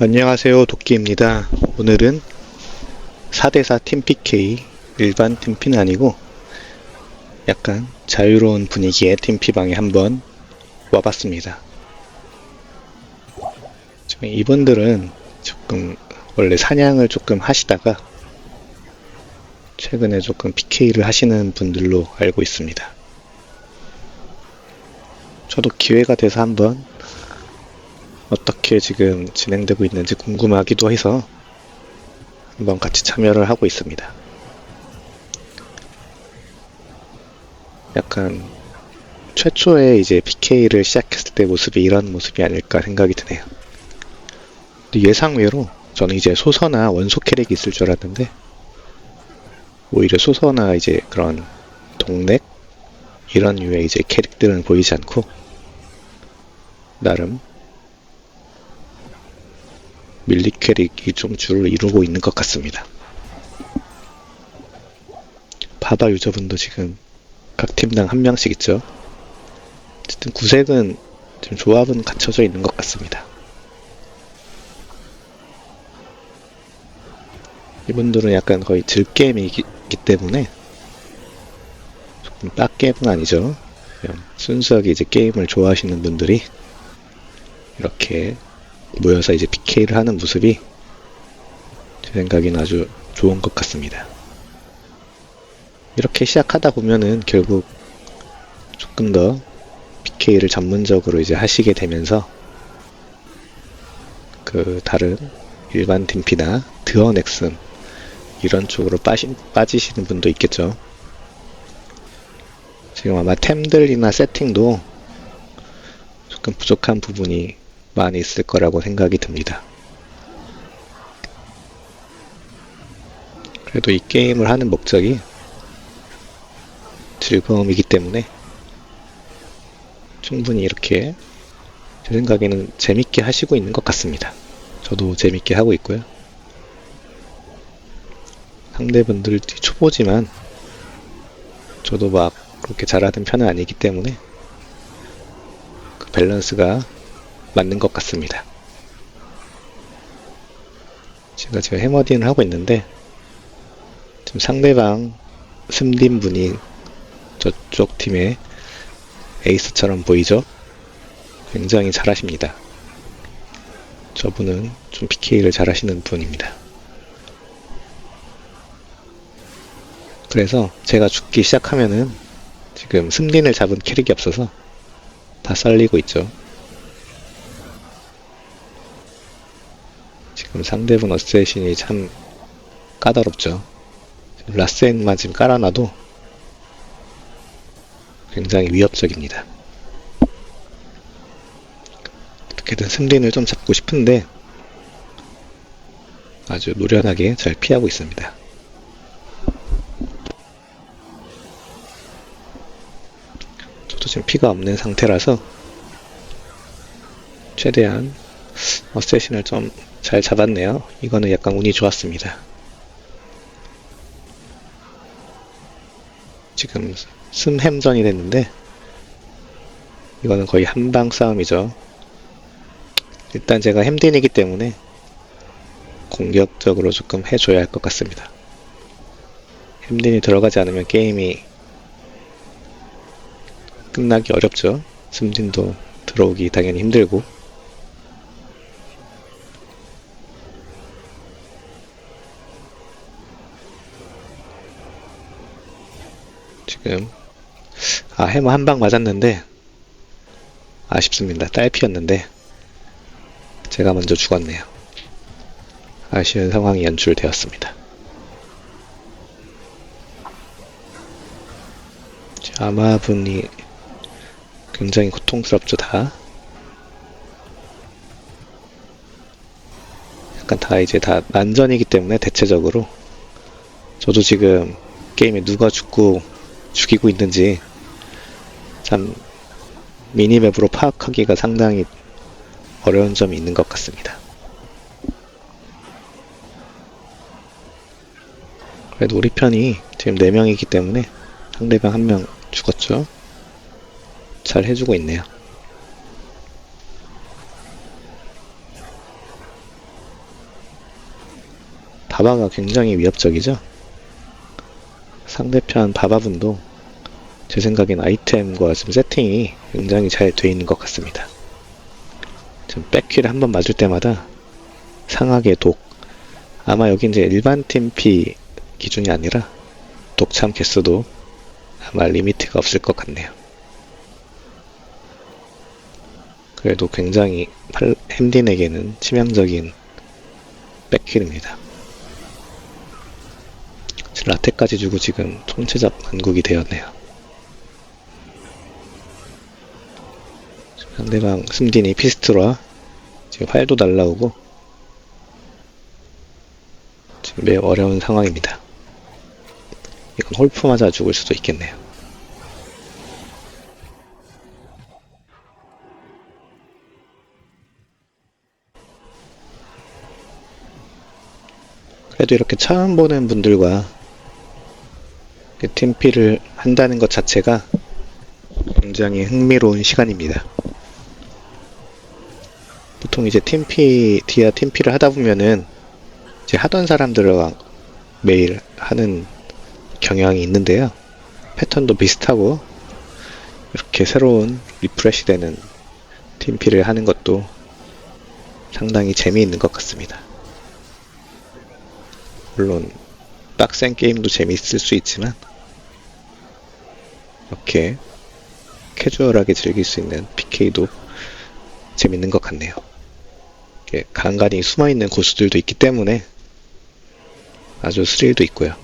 안녕하세요 도끼입니다. 오늘은 4대4 팀 PK 일반 팀피는 아니고 약간 자유로운 분위기의 팀피방에 한번 와봤습니다. 이분들은 조금 원래 사냥을 조금 하시다가 최근에 조금 PK를 하시는 분들로 알고 있습니다. 저도 기회가 돼서 한번 어떻게 지금 진행되고 있는지 궁금하기도 해서 한번 같이 참여를 하고 있습니다. 약간 최초에 이제 PK를 시작했을 때 모습이 이런 모습이 아닐까 생각이 드네요. 예상외로 저는 이제 소서나 원소 캐릭이 있을 줄 알았는데 오히려 소서나 이제 그런 동넥 이런 류의 이제 캐릭들은 보이지 않고 나름 밀리 캐릭이 좀 줄을 이루고 있는 것 같습니다. 바다 유저분도 지금 각 팀당 한 명씩 있죠. 어쨌든 구색은 지금 조합은 갖춰져 있는 것 같습니다. 이분들은 약간 거의 질게임이기 때문에 조금 빡게임은 아니죠. 그냥 순수하게 이제 게임을 좋아하시는 분들이 이렇게 모여서 이제 PK를 하는 모습이 제 생각에는 아주 좋은 것 같습니다. 이렇게 시작하다 보면은 결국 조금 더 PK를 전문적으로 이제 하시게 되면서 그 다른 일반 팀피나 드어넥슨 이런 쪽으로 빠시, 빠지시는 분도 있겠죠. 지금 아마 템들이나 세팅도 조금 부족한 부분이 많이 있을 거라고 생각이 듭니다. 그래도 이 게임을 하는 목적이 즐거움이기 때문에 충분히 이렇게 제 생각에는 재밌게 하시고 있는 것 같습니다. 저도 재밌게 하고 있고요. 상대분들 초보지만 저도 막 그렇게 잘하는 편은 아니기 때문에 그 밸런스가 맞는 것 같습니다. 제가 지금 해머딩을 하고 있는데 지금 상대방 숨딘 분이 저쪽 팀의 에이스처럼 보이죠? 굉장히 잘하십니다. 저분은 좀 PK를 잘하시는 분입니다. 그래서 제가 죽기 시작하면은 지금 승린을 잡은 캐릭이 없어서 다 썰리고 있죠. 지금 상대분 어쌔신이 참 까다롭죠. 라센만 지금 깔아놔도 굉장히 위협적입니다. 어떻게든 승린을 좀 잡고 싶은데 아주 노련하게 잘 피하고 있습니다. 저도 지금 피가 없는 상태라서 최대한 어쌔신을 좀 잘 잡았네요. 이거는 약간 운이 좋았습니다. 지금 스햄전이 됐는데 이거는 거의 한방 싸움이죠. 일단 제가 햄딘이기 때문에 공격적으로 조금 해줘야 할 것 같습니다. 햄딘이 들어가지 않으면 게임이 끝나기 어렵죠. 숨딘도 들어오기 당연히 힘들고 지금 아 해머 한 방 맞았는데 아쉽습니다. 딸피였는데 제가 먼저 죽었네요. 아쉬운 상황이 연출되었습니다. 아마분이 굉장히 고통스럽죠 다. 약간 다 이제 다 난전이기 때문에 대체적으로 저도 지금 게임에 누가 죽고 죽이고 있는지 참 미니맵으로 파악하기가 상당히 어려운 점이 있는 것 같습니다. 그래도 우리 편이 지금 4명이기 때문에 상대방 한 명 죽었죠. 잘 해주고 있네요. 바바가 굉장히 위협적이죠? 상대편 바바분도 제 생각엔 아이템과 지금 세팅이 굉장히 잘 돼 있는 것 같습니다. 지금 백퀴를 한번 맞을 때마다 상하게 독 아마 여기 이제 일반 팀피 기준이 아니라 독참 개수도 아마 리미트가 없을 것 같네요. 그래도 굉장히 팔- 햄딘에게는 치명적인 백킬입니다. 라테까지 주고 지금 총체적 만국이 되었네요. 상대방 숨딘이 피스트라 지금 활도 날라오고 지금 매우 어려운 상황입니다. 이건 홀프 맞아 죽을 수도 있겠네요. 그래도 이렇게 처음 보는 분들과 그 팀피를 한다는 것 자체가 굉장히 흥미로운 시간입니다. 보통 이제 팀피, 디아 팀피를 하다 보면은 이제 하던 사람들과 매일 하는 경향이 있는데요. 패턴도 비슷하고 이렇게 새로운 리프레시 되는 팀피를 하는 것도 상당히 재미있는 것 같습니다. 물론 빡센 게임도 재미있을 수 있지만 이렇게 캐주얼하게 즐길 수 있는 PK도 재밌는 것 같네요. 간간히 숨어있는 고수들도 있기 때문에 아주 스릴도 있고요.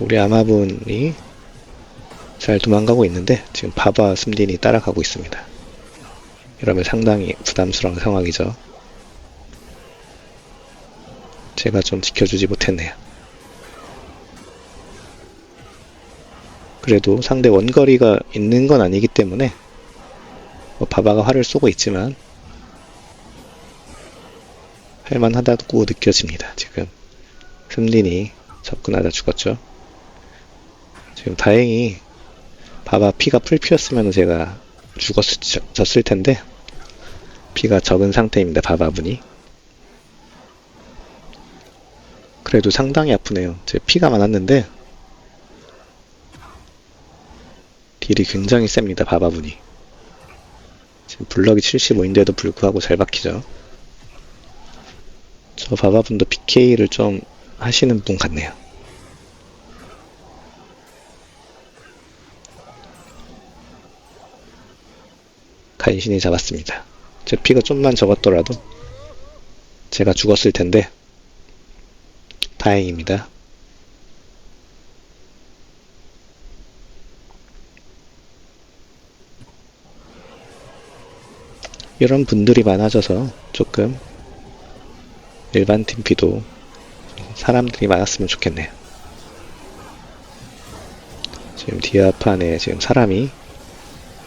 우리 아마분이 잘 도망가고 있는데 지금 바바 숨딘이 따라가고 있습니다. 이러면 상당히 부담스러운 상황이죠. 제가 좀 지켜주지 못했네요. 그래도 상대 원거리가 있는 건 아니기 때문에 뭐 바바가 활을 쏘고 있지만 할만하다고 느껴집니다. 지금 숨딘이 접근하다 죽었죠. 지금 다행히 바바 피가 풀 피었으면 제가 죽었을 텐데 피가 적은 상태입니다. 바바분이 그래도 상당히 아프네요. 제 피가 많았는데 딜이 굉장히 셉니다. 바바분이 지금 블럭이 75인데도 불구하고 잘 박히죠. 저 바바분도 PK를 좀 하시는 분 같네요. 간신히 잡았습니다. 제 피가 좀만 적었더라도 제가 죽었을 텐데 다행입니다. 이런 분들이 많아져서 조금 일반 팀피도 사람들이 많았으면 좋겠네요. 지금 디아판에 지금 사람이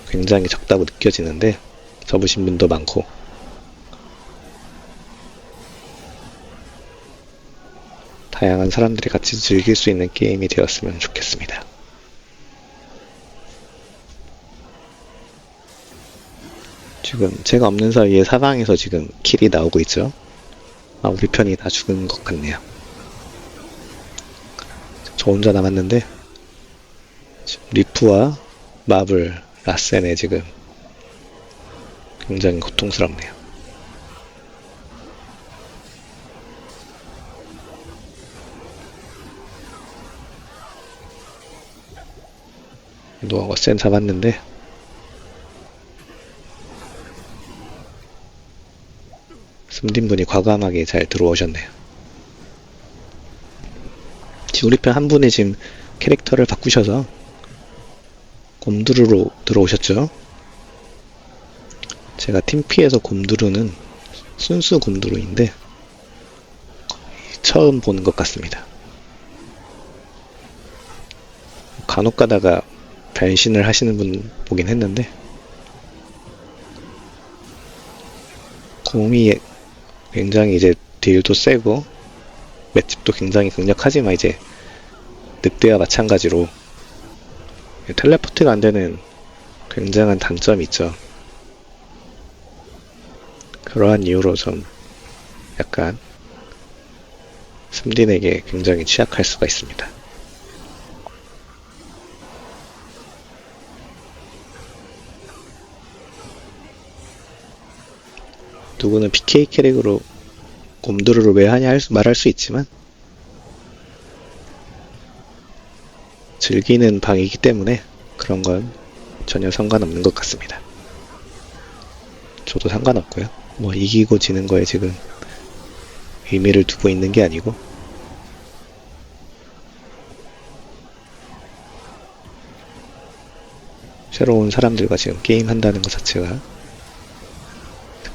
굉장히 적다고 느껴지는데 접으신 분도 많고 다양한 사람들이 같이 즐길 수 있는 게임이 되었으면 좋겠습니다. 지금 제가 없는 사이에 사방에서 지금 킬이 나오고 있죠. 아, 우리 편이 다 죽은 것 같네요. 저 혼자 남았는데 리프와 마블, 라센에 지금 굉장히 고통스럽네요. 노아가 센 잡았는데 숨딘 분이 과감하게 잘 들어오셨네요. 지금 우리 편 한 분이 지금 캐릭터를 바꾸셔서 곰두루로 들어오셨죠. 제가 팀피에서 곰두루는 순수 곰두루인데 처음 보는 것 같습니다. 간혹 가다가 변신을 하시는 분 보긴 했는데 곰이 굉장히 이제 딜도 세고 맷집도 굉장히 강력하지만 이제 늑대와 마찬가지로 텔레포트가 안 되는 굉장한 단점이 있죠. 그러한 이유로 좀 약간 숨딘에게 굉장히 취약할 수가 있습니다. 누구는 PK 캐릭으로 곰두루를 왜 하냐 할 수- 말할 수 있지만 즐기는 방이기 때문에 그런 건 전혀 상관없는 것 같습니다. 저도 상관없고요. 뭐 이기고 지는 거에 지금 의미를 두고 있는 게 아니고 새로운 사람들과 지금 게임 한다는 것 자체가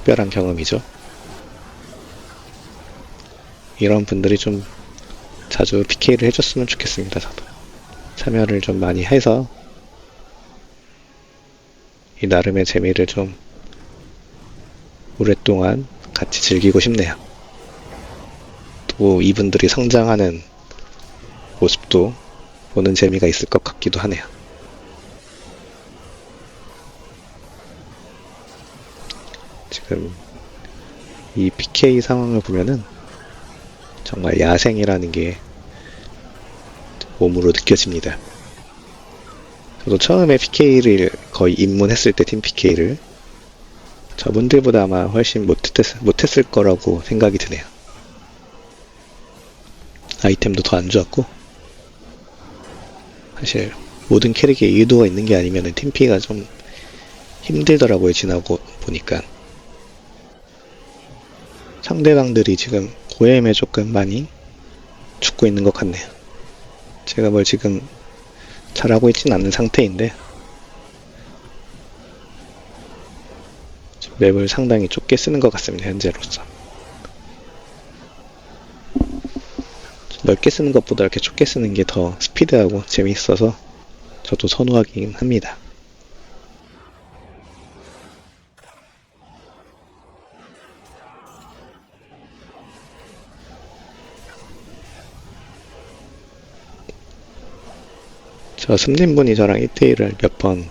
특별한 경험이죠. 이런 분들이 좀 자주 PK를 해줬으면 좋겠습니다. 저도 참여를 좀 많이 해서 이 나름의 재미를 좀 오랫동안 같이 즐기고 싶네요. 또 이분들이 성장하는 모습도 보는 재미가 있을 것 같기도 하네요. 지금 이 PK 상황을 보면은 정말 야생이라는 게 몸으로 느껴집니다. 저도 처음에 PK를 거의 입문했을 때 팀 PK를 저분들보다 아마 훨씬 못했, 못했을 거라고 생각이 드네요. 아이템도 더 안 좋았고 사실 모든 캐릭에 의도가 있는 게 아니면 팀피가 좀 힘들더라고요 지나고 보니까 상대방들이 지금 고엠에 조금 많이 죽고 있는 것 같네요. 제가 뭘 지금 잘하고 있진 않는 상태인데 맵을 상당히 좁게 쓰는 것 같습니다. 현재로서 좀 넓게 쓰는 것보다 이렇게 좁게 쓰는 게 더 스피드하고 재미있어서 저도 선호하긴 합니다. 저 승진분이 저랑 1대1을 몇 번,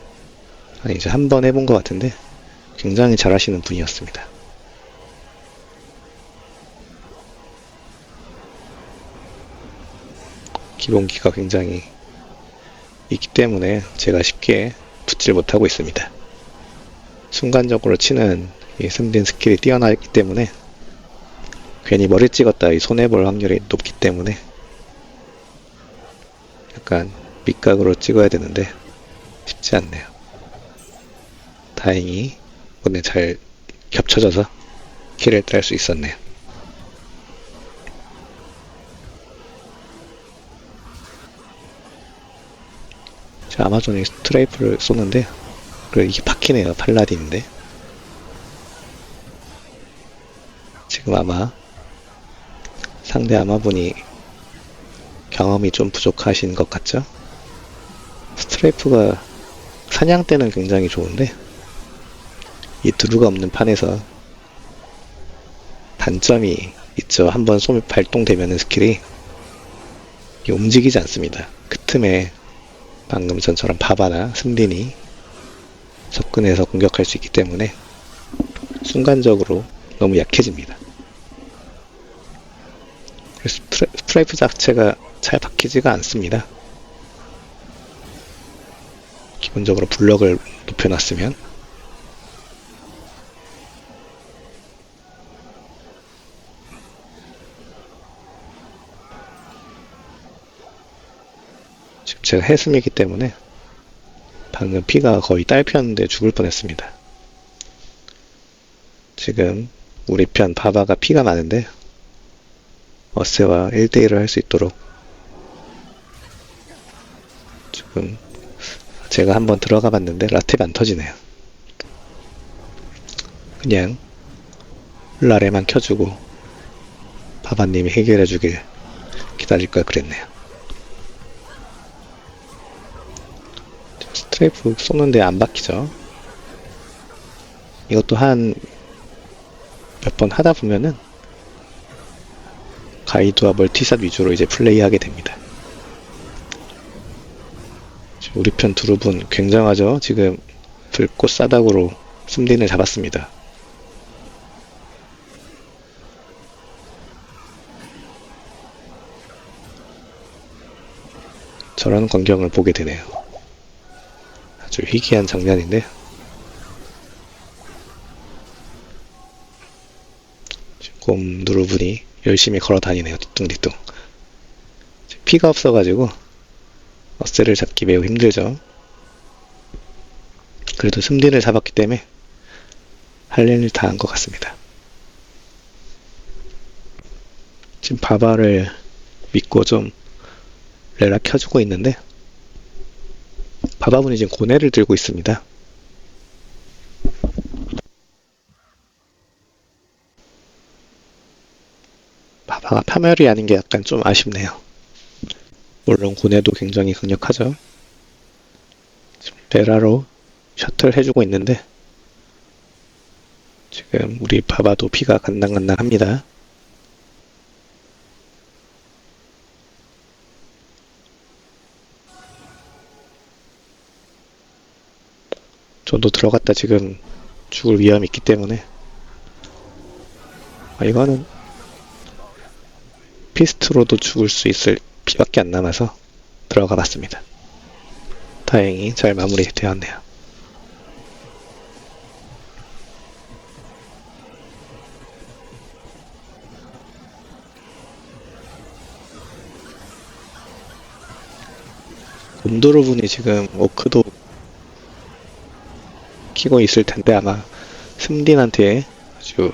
아니 이제 한 번 해본 것 같은데 굉장히 잘하시는 분이었습니다. 기본기가 굉장히 있기 때문에 제가 쉽게 붙질 못하고 있습니다. 순간적으로 치는 이 승진 스킬이 뛰어나기 때문에 괜히 머리 찍었다 이 손해볼 확률이 높기 때문에 약간 밑각으로 찍어야 되는데 쉽지 않네요. 다행히 오늘 잘 겹쳐져서 킬을 딸수 있었네요. 저 아마존이 스트라이프를 쏘는데 그리고 이게 박히네요. 팔라딘인데 지금 아마 상대 아마분이 경험이 좀 부족하신 것 같죠? 스트라이프가 사냥 때는 굉장히 좋은데 이 드루가 없는 판에서 단점이 있죠. 한번 솜이 발동되면은 스킬이 움직이지 않습니다. 그 틈에 방금 전처럼 바바나 승린이 접근해서 공격할 수 있기 때문에 순간적으로 너무 약해집니다. 그래서 스트라- 스트라이프 자체가 잘 박히지가 않습니다. 기본적으로 블럭을 높여놨으면 지금 제가 해슴이기 때문에 방금 피가 거의 딸피였는데 죽을 뻔했습니다. 지금 우리 편 바바가 피가 많은데 어세와 1대1을 할 수 있도록 지금 제가 한번 들어가 봤는데 라텍 안 터지네요. 그냥 라레만 켜주고 바바님이 해결해 주길 기다릴 걸 그랬네요. 스트레이프 쏘는데 안 박히죠. 이것도 한 몇 번 하다 보면은 가이드와 멀티샷 위주로 이제 플레이하게 됩니다. 우리 편 두릅은 굉장하죠. 지금 불꽃 싸다구로 숨딘을 잡았습니다. 저런 광경을 보게 되네요. 아주 희귀한 장면인데요. 곰 누르분이 열심히 걸어 다니네요. 뒤뚱뒤뚱. 피가 없어가지고 어스를 잡기 매우 힘들죠. 그래도 승리를 잡았기 때문에 할 일을 다 한 것 같습니다. 지금 바바를 믿고 좀 레라 켜주고 있는데 바바분이 지금 고뇌를 들고 있습니다. 바바가 파멸이 아닌 게 약간 좀 아쉽네요. 물론 고뇌도 굉장히 강력하죠. 지금 레라로 셔틀 해주고 있는데 지금 우리 바바도 피가 간당간당합니다. 저도 들어갔다 지금 죽을 위험이 있기 때문에 아, 이거는 피스트로도 죽을 수 있을 피밖에 안 남아서 들어가 봤습니다. 다행히 잘 마무리되었네요. 곰도로 분이 지금 오크도 키고 있을 텐데 아마 승딘한테 아주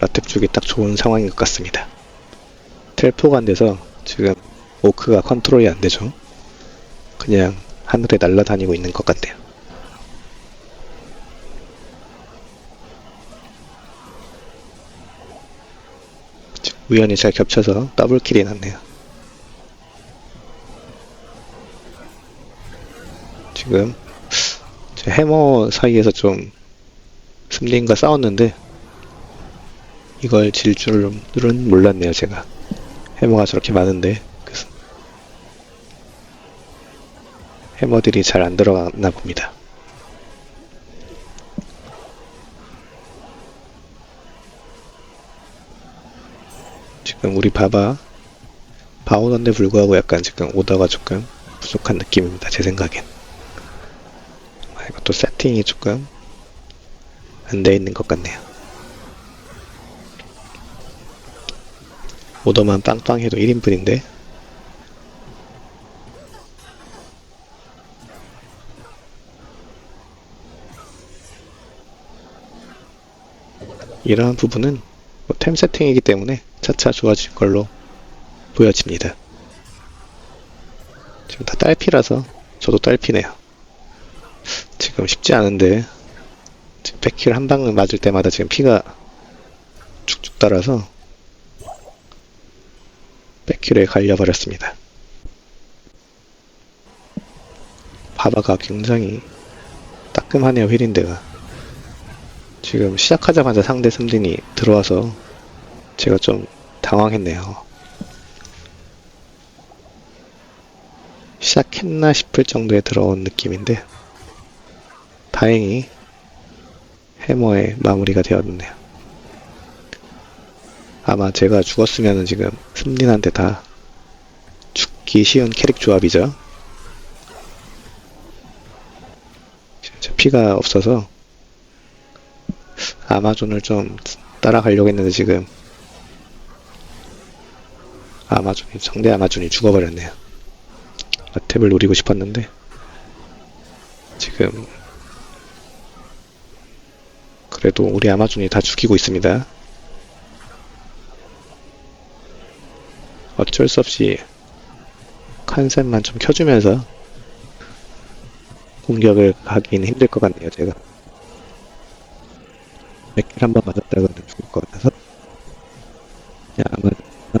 라탭 주기 딱 좋은 상황인 것 같습니다. 텔포가 안 돼서 지금 오크가 컨트롤이 안 되죠. 그냥 하늘에 날아다니고 있는 것. 지금 우연히 잘 겹쳐서 더블킬이 났네요. 지금 제 해머 사이에서 좀 승린과 싸웠는데 이걸 질 줄은 몰랐네요 제가 해머가 저렇게 많은데 그래서 해머들이 잘 안 들어갔나 봅니다. 지금 우리 바바 바오던데 불구하고 약간 지금 오다가 조금 부족한 느낌입니다 제 생각엔. 아, 이것도 세팅이 조금 안 돼 있는 것 같네요 오더만 빵빵해도 1인분인데 이러한 부분은 뭐템 세팅이기 때문에 차차 좋아질 걸로 보여집니다. 지금 다 딸피라서 저도 딸피네요. 지금 쉽지 않은데 지금 백킬 한 방을 맞을 때마다 지금 피가 쭉쭉 따라서 백킬에 갈려버렸습니다. 바바가 굉장히 따끔하네요, 휘린데가. 지금 시작하자마자 상대 승진이 들어와서 제가 좀 당황했네요. 시작했나 싶을 정도에 들어온 느낌인데 다행히 해머의 마무리가 되었네요. 아마 제가 죽었으면 지금 승린한테 다 죽기 쉬운 캐릭 조합이죠. 진짜 피가 없어서 아마존을 좀 따라가려고 했는데 지금 아마존이 상대 아마존이 죽어버렸네요. 라탭을 노리고 싶었는데 지금 그래도 우리 아마존이 다 죽이고 있습니다. 어쩔 수 없이 컨셉만 좀 켜주면서 공격을 가긴 힘들 것 같네요, 제가. 맥킬 한번 맞았다가 죽을 것 같아서 그냥 아마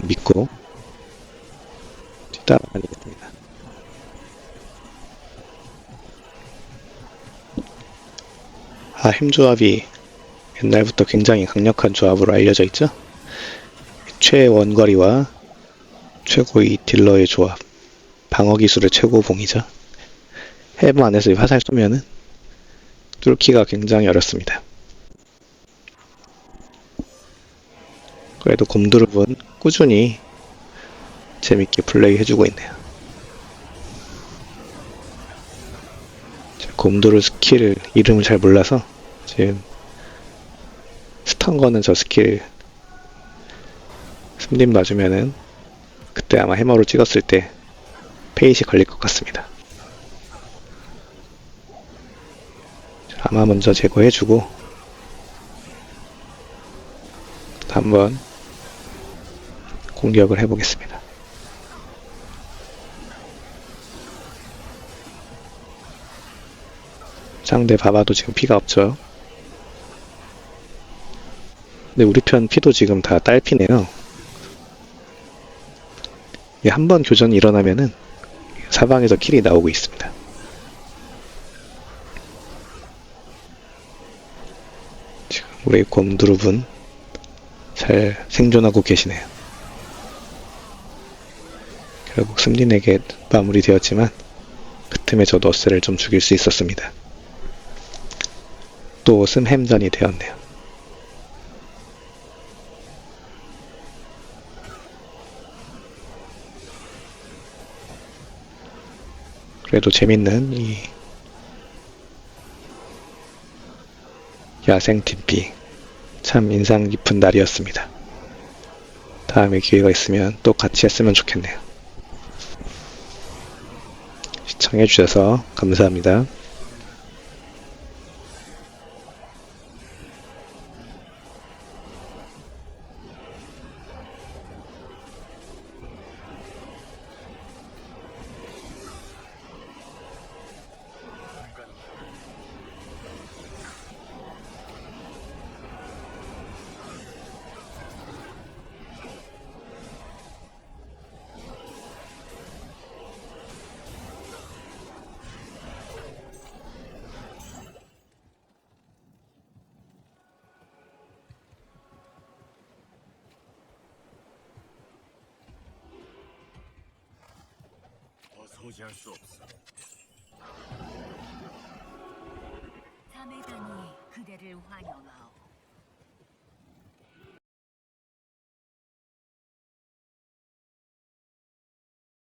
믿고 뒤따라다니겠습니다. 아, 힘 조합이 옛날부터 굉장히 강력한 조합으로 알려져 있죠? 최원거리와 최고의 딜러의 조합. 방어 기술의 최고 봉이죠. 해부 안에서 화살 쏘면은 뚫기가 굉장히 어렵습니다. 그래도 곰두릅은 꾸준히 재밌게 플레이 해주고 있네요. 자, 곰도르 스킬 이름을 잘 몰라서 지금 스턴 거는 저 스킬 숨림 놔주면은 그때 아마 해머로 찍었을 때 페이시 걸릴 것 같습니다. 자, 아마 먼저 제거해주고 한번 공격을 해보겠습니다. 상대 바바도 지금 피가 없죠. 근데 우리 편 피도 지금 다 딸피네요. 한 번 교전이 일어나면은 사방에서 킬이 나오고 있습니다. 지금 우리 곰두루분 잘 생존하고 계시네요. 결국 승린에게 마무리되었지만 그 틈에 저도 어스를 좀 죽일 수 있었습니다. 또 스햄전이 되었네요. 그래도 재밌는 이 야생 TP 참 인상 깊은 날이었습니다. 다음에 기회가 있으면 또 같이 했으면 좋겠네요. 시청해주셔서 감사합니다. 소지할 수 없어. 자매단이 그대를 환영하오.